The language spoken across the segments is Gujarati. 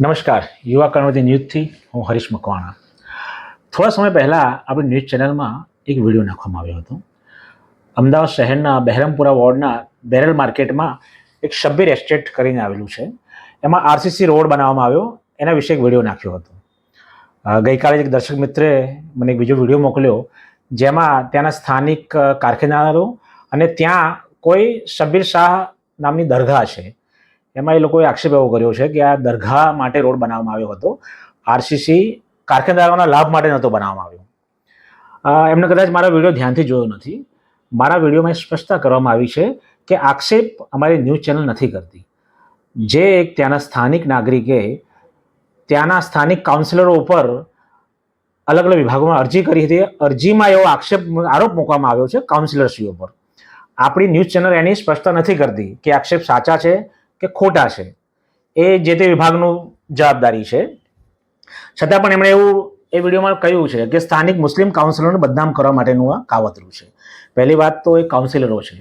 નમસ્કાર યુવા કર્ણવતી ન્યૂઝથી હું હરીશ મકવાણા. થોડા સમય પહેલાં આપણી ન્યૂઝ ચેનલમાં એક વીડિયો નાખવામાં આવ્યો હતો. અમદાવાદ શહેરના બહેરમપુરા વોર્ડના બેરલ માર્કેટમાં એક શબ્બીર એસ્ટેટ કરીને આવેલું છે. એમાં આરસીસી રોડ બનાવવામાં આવ્યો એના વિશે એક વીડિયો નાખ્યો હતો. ગઈકાલે એક દર્શક મિત્રે મને એક બીજો વીડિયો મોકલ્યો જેમાં ત્યાંના સ્થાનિક અ, કારખાનારો અને ત્યાં કોઈ શબ્બીર શાહ નામની દરગાહ છે. એમાં એ લોકોએ આક્ષેપ એવો કર્યો છે કે આ દરગાહ માટે રોડ બનાવવામાં આવ્યો હતો. આરસીસી કારખાનદારોના લાભ માટે નહોતો બનાવવામાં આવ્યો. એમને કદાચ મારા વીડિયો ધ્યાનથી જોયો નથી. મારા વિડીયોમાં સ્પષ્ટતા કરવામાં આવી છે કે આક્ષેપ અમારી ન્યૂઝ ચેનલ નથી કરતી. જે એક ત્યાંના સ્થાનિક નાગરિકે ત્યાંના સ્થાનિક કાઉન્સિલરો ઉપર અલગ અલગ વિભાગોમાં અરજી કરી હતી. અરજીમાં એવો આક્ષેપ, આરોપ મૂકવામાં આવ્યો છે કાઉન્સિલરશ્રીઓ પર આપણી ન્યૂઝ ચેનલ એની સ્પષ્ટતા નથી કરતી કે આક્ષેપ સાચા છે કે ખોટા છે. એ જે તે વિભાગનું જવાબદારી છે. છતાં પણ એમણે એવું એ વિડીયોમાં કહ્યું છે કે સ્થાનિક મુસ્લિમ કાઉન્સિલરને બદનામ કરવા માટેનું આ કાવતરું છે. પહેલી વાત તો એ કાઉન્સિલરો છે.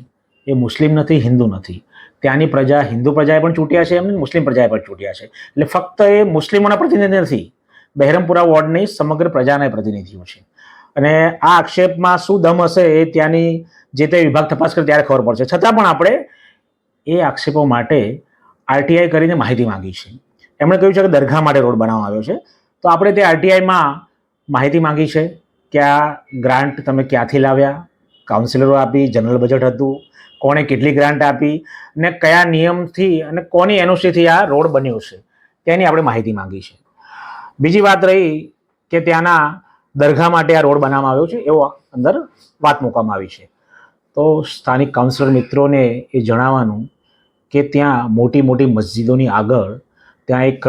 એ મુસ્લિમ નથી, હિન્દુ નથી. ત્યાંની પ્રજા, હિન્દુ પ્રજાએ પણ ચૂંટ્યા છે એમને મુસ્લિમ પ્રજાએ પણ ચૂંટ્યા છે. એટલે ફક્ત એ મુસ્લિમોના પ્રતિનિધિ નથી, બહેરમપુરા વોર્ડની સમગ્ર પ્રજાના પ્રતિનિધિઓ છે. અને આ આક્ષેપમાં શું દમ હશે એ ત્યાંની જે તે વિભાગ તપાસ કરે ત્યારે ખબર પડશે. છતાં પણ આપણે એ આક્ષેપો માટે આરટીઆઈ કરીને માહિતી માંગી છે. એમણે કહ્યું છે કે દરગાહ માટે રોડ બનાવવામાં આવ્યો છે. તો આપણે તે આરટીઆઈમાં માહિતી માંગી છે કે આ ગ્રાન્ટ તમે ક્યાંથી લાવ્યા? કાઉન્સિલરો આપી જનરલ બજેટ હતું. કોણે કેટલી ગ્રાન્ટ આપી? ને કયા નિયમથી અને કોની એનઓસીથી આ રોડ બન્યો છે? તેની આપણે માહિતી માંગી છે. બીજી વાત રહી કે ત્યાંના દરગાહ માટે આ રોડ બનાવવામાં આવ્યો છે એવો અંદર વાત મૂકવામાં આવી છે. તો સ્થાનિક કાઉન્સિલર મિત્રોને એ જણાવવાનું કે ત્યાં મોટી મોટી મસ્જિદોની આગળ ત્યાં એક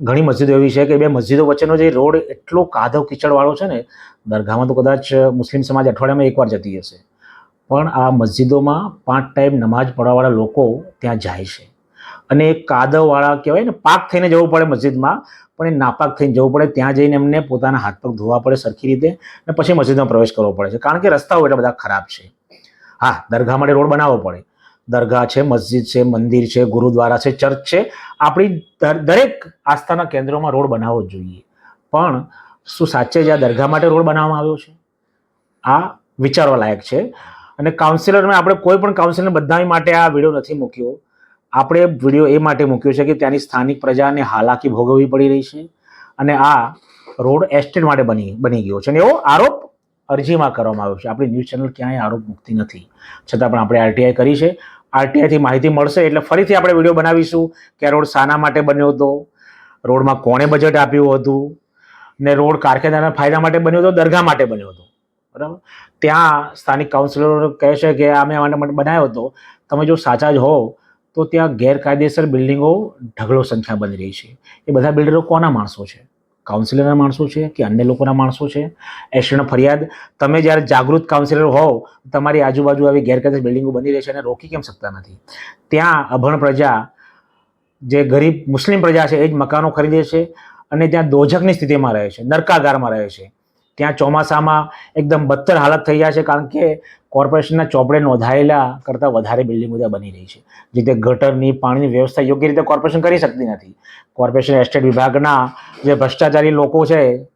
ઘણી મસ્જિદો એવી છે કે બે મસ્જિદો વચ્ચેનો જે રોડ એટલો કાદવ કીચડવાળો છે ને, દરગાહમાં તો કદાચ મુસ્લિમ સમાજ અઠવાડિયામાં એકવાર જતી હશે. પણ આ મસ્જિદોમાં પાંચ ટાઈમ નમાજ પઢવાવાળા લોકો ત્યાં જાય છે. અને કાદવવાળા કહેવાય ને, પાક થઈને જવું પડે મસ્જિદમાં, પણ એ નાપાક થઈને જવું પડે, ત્યાં જઈને એમને પોતાના હાથ પગ ધોવા પડે સરખી રીતે અને પછી મસ્જિદમાં પ્રવેશ કરવો પડે છે. કારણ કે રસ્તાઓ એટલા બધા ખરાબ છે. હા, દરગાહ માટે રોડ બનાવવો પડે. દરગાહ છે, મસ્જિદ છે, મંદિર છે, ગુરુદ્વારા છે, ચર્ચ છે. આપણી દર- દરેક આસ્થાના કેન્દ્રોમાં રોડ બનાવવો જોઈએ. પણ શું સાચે જ આ દરગાહ માટે રોડ બનાવવામાં આવ્યો છે? આ વિચારવા લાયક છે. અને કાઉન્સિલરને આપણે કોઈ પણ કાઉન્સિલર બધા માટે આ વીડિયો નથી મૂક્યો. આપણે વીડિયો એ માટે મૂક્યો છે કે ત્યાંની સ્થાનિક પ્રજાને હાલાકી ભોગવવી પડી રહી છે અને આ રોડ એસ્ટેટ માટે બની બની ગયો છે. અને એવો આરોપ અરજીમાં કરવામાં આવ્યો છે. આપણી ન્યૂઝ ચેનલ ક્યાંય આરોપ મૂકતી નથી. છતાં પણ આપણે આરટીઆઈ કરી છે. આરટીઆઈથી માહિતી મળશે એટલે ફરીથી આપણે વીડિયો બનાવીશું કે રોડ શાના માટે બન્યો હતો, રોડમાં કોણે બજેટ આપ્યું હતું, ને રોડ કારખાનાના ફાયદા માટે બન્યો હતો, દરગાહ માટે બન્યો હતો. બરાબર? ત્યાં સ્થાનિક કાઉન્સિલરો કહે છે કે અમે માટે બનાવ્યો હતો. તમે જો સાચા જ હો, તો ત્યાં ગેરકાયદેસર બિલ્ડિંગો ઢગલો સંખ્યા બની રહી છે. એ બધા બિલ્ડરો કોના માણસો છે? કાઉન્સિલરના માણસો છે કે અન્ય લોકોના માણસો છે? એસટીનો ફરિયાદ, તમે જ્યારે જાગૃત કાઉન્સિલર હોવ, તમારી આજુબાજુ આવી ગેરકાયદેસર બિલ્ડિંગો બની રહી છે અને રોકી કેમ શકતા નથી? ત્યાં અભણ પ્રજા, જે ગરીબ મુસ્લિમ પ્રજા છે, એ જ મકાનો ખરીદે છે અને ત્યાં દોજકની સ્થિતિમાં રહે છે, નરકાગારમાં રહે છે. ત્યાં ચોમાસામાં એકદમ બદતર હાલત થઈ જાય છે, કારણ કે કોર્પોરેશનના ચોપડે નોંધાયેલા કરતાં વધારે બિલ્ડિંગો ત્યાં બની રહી છે. જે તે ગટરની પાણીની વ્યવસ્થા યોગ્ય રીતે કોર્પોરેશન કરી શકતી નથી. કોર્પોરેશન એસ્ટેટ વિભાગના જે ભ્રષ્ટાચારી લોકો છે,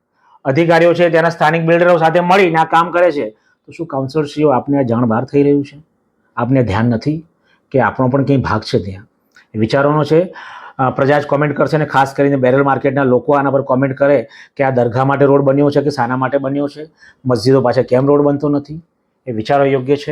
અધિકારીઓ છે, તેના સ્થાનિક બિલ્ડરો સાથે મળીને આ કામ કરે છે. તો શું કાઉન્સિલરશ્રીઓ આપને આ જાણ બહાર થઈ રહ્યું છે? આપને ધ્યાન નથી કે આપણો પણ કંઈ ભાગ છે ત્યાં? વિચારોનો છે પ્રજા જ કોમેન્ટ કરશે અને ખાસ કરીને બેરલ માર્કેટના લોકો આના પર કોમેન્ટ કરે કે આ દરગાહ માટે રોડ બન્યો છે કે શાના માટે બન્યો છે? મસ્જિદો પાછળ કેમ રોડ બનતો નથી? એ વિચારો યોગ્ય છે?